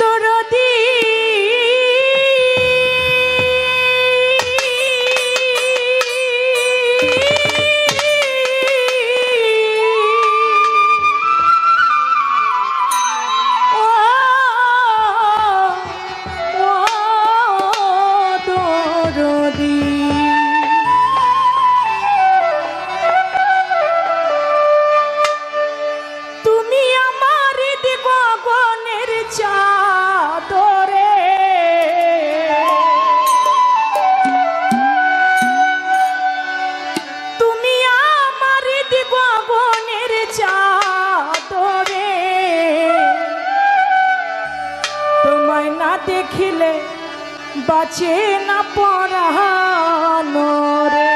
দরদি দেখিলে বাঁচে না পড়ানো রে।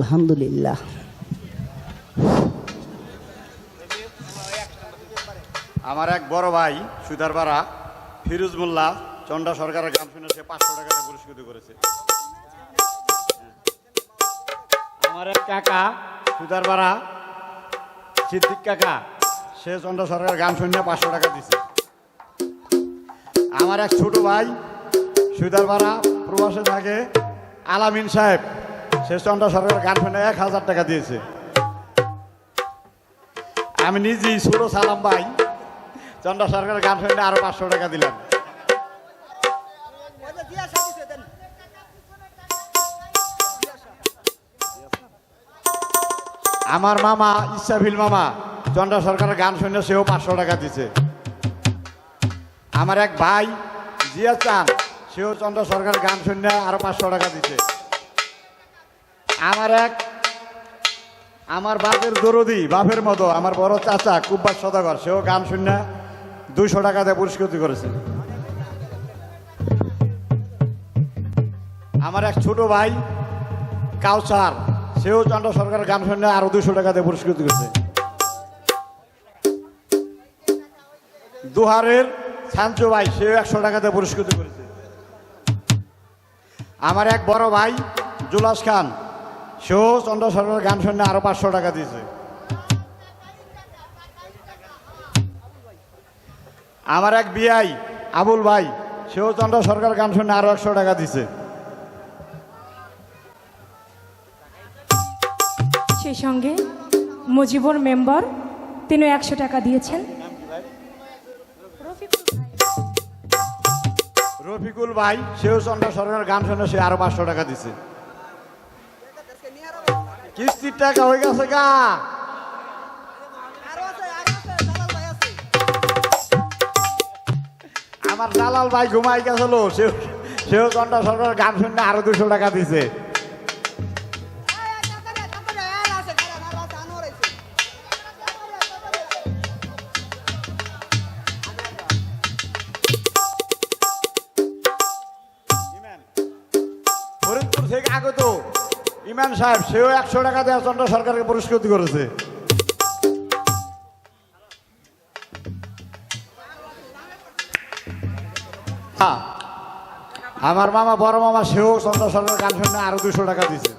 আলহামদুলিল্লাহ। আমার এক বড় ভাই সুদারপাড়া ফিরোজ মোল্লা চন্ডা সরকারের গান শুনে সে পাঁচশো টাকাতে পুরস্কৃত করেছে। আমার এক কাকা সুদারপাড়া সিদ্দিক কাকা সে চন্ডা সরকারের গান শুনে পাঁচশো টাকা দিছে। আমার এক ছোট ভাই সুদারপাড়া প্রবাসে থাকে আলামিন সাহেব। সে চন্ডা সরকারের গান শুনে এক হাজার টাকা দিয়েছে। আমি নিজেই ছোট সালাম ভাই চন্দ্র সরকারের গান শুনে আরও পাঁচশো টাকা দিলাম। আমার মামা, ইচ্ছাভিল মামা, চন্দ্র সরকারের গান শুনে সেও পাঁচশো টাকা দিছে আমার এক ভাই, জিয়া চান সেও চন্দ্র সরকারের গান শুনে আরও পাঁচশো টাকা দিছে আমার এক, আমার বাপের দরদি, বাপের মতো, আমার বড় চাচা কুব্বাস সদাগর, সেও গান শুনে দুইশো টাকা দিয়ে পুরস্কৃত করেছে। আমার এক ছোট ভাই, কাউসার, সেও চন্দ্র সরকার গান শুনে আরও দুইশো টাকা দিয়ে পুরস্কৃত করেছে। দুহারের শান্তু ভাই, সেও একশো টাকা দিয়ে পুরস্কৃত করেছে। আমার এক বড় ভাই, জুলাস খান সেও চন্দ্র সরকারের গান শুনে আরও পাঁচশো টাকা দিয়েছে। আমার এক বিআই আবুল ভাই সেও চন্দ্র সরকার গান শুনে আরও একশো টাকা দিছে সেই সঙ্গে মুজিবুর মেম্বার তিনি একশো টাকা দিয়েছেন। রফিকুল ভাই সেও চন্দ্র সরকার গান শুনে সে আরও পাঁচশো টাকা দিছে কিস্তির টাকা হয়ে গেছে গা। আমার দালাল ভাই ঘুমাই গেছিল সেও সেও চন্দ্র সরকার গান শুনে আরও দুশো টাকা দিছে। ফরিদপুর থেকে আগত। ইমান সাহেব, সেও একশো টাকা দেওয়া চন্দ্র সরকারকে পুরস্কৃত করেছে হ্যাঁ। আমার মামা, বড় মামা, সেও চন্দ্র সরকার গান শুনে আরও দুশো টাকা দিছে